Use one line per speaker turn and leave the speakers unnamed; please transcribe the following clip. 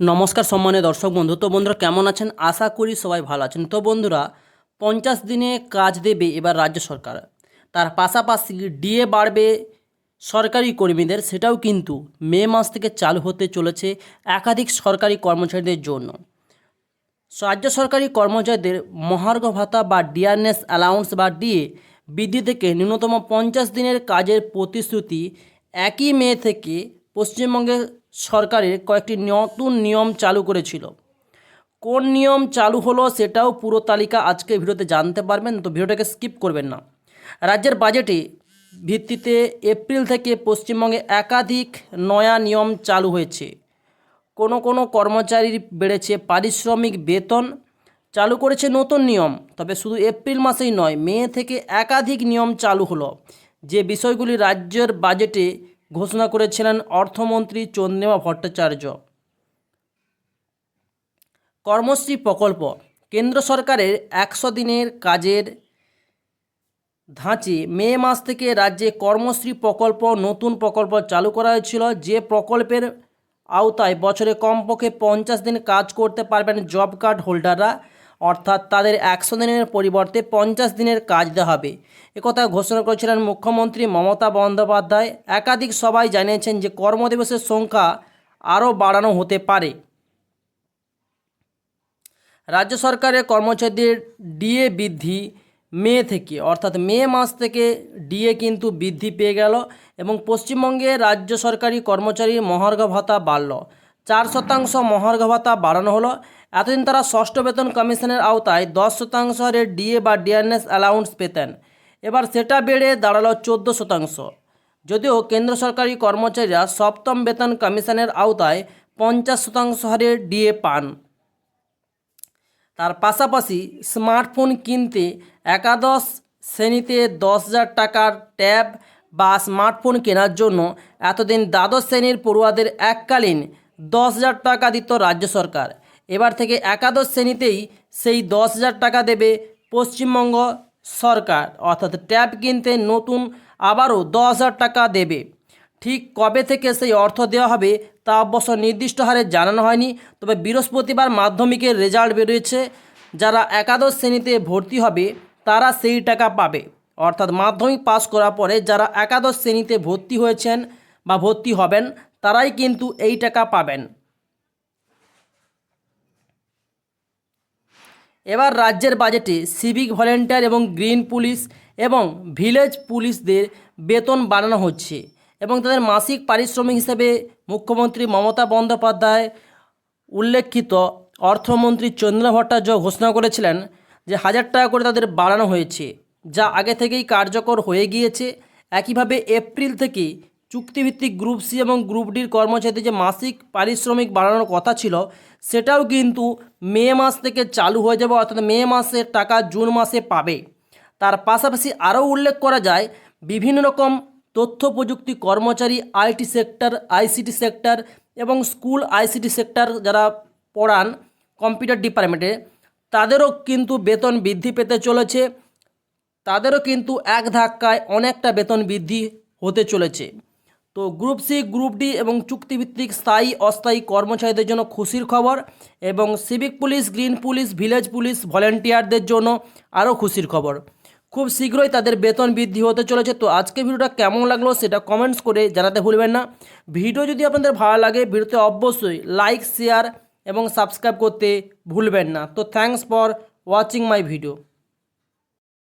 নমস্কার সম্মানীয় দর্শক বন্ধু। তো বন্ধুরা, কেমন আছেন? আশা করি সবাই ভালো আছেন। তো বন্ধুরা, পঞ্চাশ দিনে কাজ দেবে এবার রাজ্য সরকার। তার পাশাপাশি ডিএ বাড়বে সরকারি কর্মীদের, সেটাও কিন্তু মে মাস থেকে চালু হতে চলেছে একাধিক সরকারি কর্মচারীদের জন্য। রাজ্য সরকারি কর্মচারীদের মহার্ঘ ভাতা বা ডিয়ারনেস অ্যালাউন্স বা ডিএ বৃদ্ধি থেকে ন্যূনতম পঞ্চাশ দিনের কাজের প্রতিশ্রুতি একই মে থেকে পশ্চিমবঙ্গের সরকারের কয়েকটি নতুন নিয়ম চালু করেছিল। কোন নিয়ম চালু হলো সেটাও পুরো তালিকা আজকে ভিডিওতে জানতে পারবেন, তো ভিডিওটাকে স্কিপ করবেন না। রাজ্যের বাজেটে ভিত্তিতে এপ্রিল থেকে পশ্চিমবঙ্গে একাধিক নয়া নিয়ম চালু হয়েছে। কোনো কোনো কর্মচারীর বেড়েছে পারিশ্রমিক বেতন, চালু করেছে নতুন নিয়ম, তবে শুধু এপ্রিল মাসেই নয়, মে থেকে একাধিক নিয়ম চালু হলো। যে বিষয়গুলি রাজ্যের বাজেটে ঘোষণা করেছিলেন অর্থমন্ত্রী চন্দ্রিমা ভট্টাচার্য। কর্মশ্রী প্রকল্প, কেন্দ্র সরকারের একশো দিনের কাজের ধাঁচে। মে মাস থেকে রাজ্যে কর্মশ্রী প্রকল্প, নতুন প্রকল্প চালু করা হয়েছিল। যে প্রকল্পের আওতায় বছরে কমপক্ষে পঞ্চাশ দিন কাজ করতে পারবেন জব কার্ড হোল্ডাররা। অর্থাৎ তাদের একশো দিনের পরিবর্তে পঞ্চাশ দিনের কাজ দেওয়া হবে। একথা ঘোষণা করেছিলেন মুখ্যমন্ত্রী মমতা বন্দ্যোপাধ্যায়। একাধিক সবাই জানিয়েছেন যে কর্মদিবসের সংখ্যা আরও বাড়ানো হতে পারে। রাজ্য সরকারের কর্মচারীদের ডিএ বৃদ্ধি মে থেকে, অর্থাৎ মে মাস থেকে ডিএ কিন্তু বৃদ্ধি পেয়ে গেল এবং পশ্চিমবঙ্গে রাজ্য সরকারি কর্মচারীর মহার্ঘ ভাতা বাড়ল। চার শতাংশ মহার্ঘ ভাতা বাড়ানো হলো। এতদিন তারা ষষ্ঠ বেতন কমিশনের আওতায় দশ শতাংশ হারে ডিএ বা ডিআরএস অ্যালাউন্স পেতেন। এবার সেটা বেড়ে দাঁড়াল চোদ্দ শতাংশ। যদিও কেন্দ্র সরকারি কর্মচারীরা সপ্তম বেতন কমিশনের আওতায় পঞ্চাশ শতাংশ হারে ডিএ পান। তার পাশাপাশি স্মার্টফোন কিনতে একাদশ শ্রেণীতে দশ হাজার টাকার ট্যাব বা স্মার্টফোন কেনার জন্য এতদিন দ্বাদশ শ্রেণির পড়ুয়াদের এককালীন দশ হাজার টাকা দিত রাজ্য সরকার। এবার থেকে একাদশ শ্রেণীতেই সেই দশ হাজার টাকা দেবে পশ্চিমবঙ্গ সরকার। অর্থাৎ ট্যাব কিনতে নতুন আবারও দশ হাজার টাকা দেবে। ঠিক কবে থেকে সেই অর্থ দেওয়া হবে তা অবশ্য নির্দিষ্ট হারে জানানো হয়নি, তবে বৃহস্পতিবার মাধ্যমিকের রেজাল্ট বেরিয়েছে। যারা একাদশ শ্রেণীতে ভর্তি হবে, তারা সেই টাকা পাবে। অর্থাৎ মাধ্যমিক পাস করার পরে যারা একাদশ শ্রেণীতে ভর্তি হয়েছেন বা ভর্তি হবেন তারাই কিন্তু এই টাকা পাবেন। এবার রাজ্যের বাজেটে সিভিক ভলেন্টিয়ার এবং গ্রিন পুলিশ এবং ভিলেজ পুলিশদের বেতন বাড়ানো হচ্ছে এবং তাদের মাসিক পারিশ্রমিক হিসেবে মুখ্যমন্ত্রী মমতা বন্দ্যোপাধ্যায় উল্লেখিত অর্থমন্ত্রী চন্দ্র ভট্টাচার্য ঘোষণা করেছিলেন যে হাজার টাকা করে তাদের বাড়ানো হয়েছে, যা আগে থেকেই কার্যকর হয়ে গিয়েছে। একইভাবে এপ্রিল থেকে চুক্তিভিত্তিক গ্রুপ সি এবং গ্রুপ ডির কর্মচারীদের যে মাসিক পারিশ্রমিক বাড়ানোর কথা ছিল, সেটাও কিন্তু মে মাস থেকে চালু হয়ে যাবে, অর্থাৎ মে মাসের টাকা জুন মাসে পাবে। তার পাশাপাশি আরও উল্লেখ করা যায়, বিভিন্ন রকম তথ্য প্রযুক্তি কর্মচারী, আইটি সেক্টর, আইসিটি সেক্টর এবং স্কুল আইসিটি সেক্টর যারা পড়ান কম্পিউটার ডিপার্টমেন্টে, তাদেরও কিন্তু বেতন বৃদ্ধি পেতে চলেছে। তাদেরও কিন্তু এক ধাক্কায় অনেকটা বেতন বৃদ্ধি হতে চলেছে। তো গ্রুপ সি, গ্রুপ ডি এবং চুক্তিভিত্তিক স্থায়ী, অস্থায়ী কর্মচারীদের জন্য খুশির খবর এবং civic police, green police, village police, ভলেন্টিয়ারদের জন্য আরও খুশির খবর। খুব শীঘ্রই তাদের বেতন বৃদ্ধি হতে চলেছে। তো আজকে ভিডিওটা কেমন লাগল সেটা কমেন্টস করে জানাতে ভুলবেন না। ভিডিও যদি আপনাদের ভালো লাগে, ভিডিওতে অবশ্যই লাইক শেয়ার এবং সাবস্ক্রাইব করতে ভুলবেন না। তো thanks for watching my video